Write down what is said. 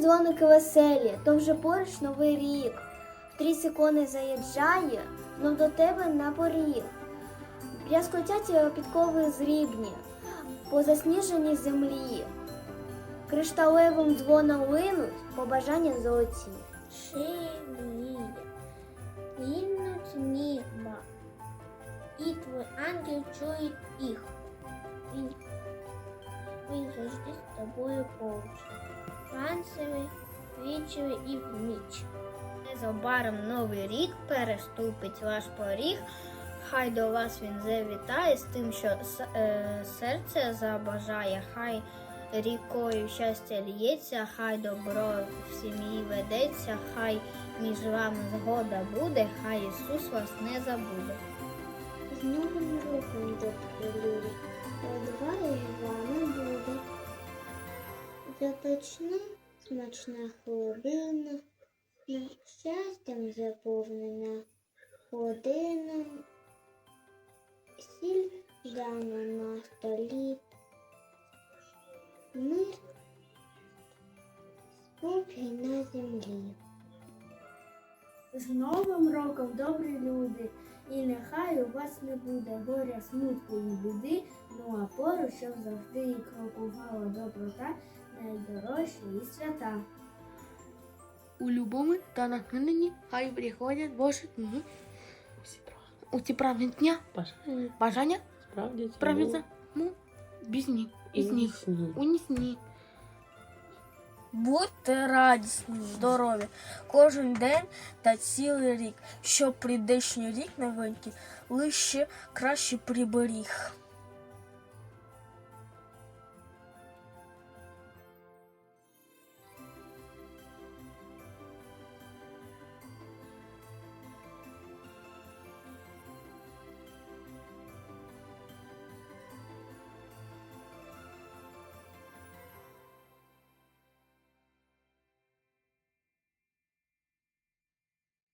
дзвоники веселі, то вже поруч новий рік. В три секунди заїжджає, но до тебе на поріг. Брязкотять підкови зрібні по засніженій землі. Кришталевим дзвоном линуть побажання золоті. Шиє, лінуть ніба, і твій ангел чує їх. Він завжди з тобою поруч. Вранцевий, ввечері і в ніч. Незабаром новий рік переступить ваш поріг. Хай до вас він завітає з тим, що е, серце забажає, хай рікою щастя лється, хай добро в сім'ї ведеться, хай між вами згода буде, хай Ісус вас не забуде. З новим роком, добрі люди, Запечна смачна хлобина, щастям заповнена година, сіль дана на столі, мир, спокій на землі. З Новим роком, добрі люди, і нехай у вас не буде горя, смутку і біди, ну а поруч, щоб завжди і крокувала доброта, найдорожчі і свята. У любому та натхненні хай приходять Божі дні. У ці правні дня Бажання бажання справдяться. ну, без них, із них, у них Будьте радісні, здорові кожен день та цілий рік, щоб прийдешній рік новенький лише краще приберіг.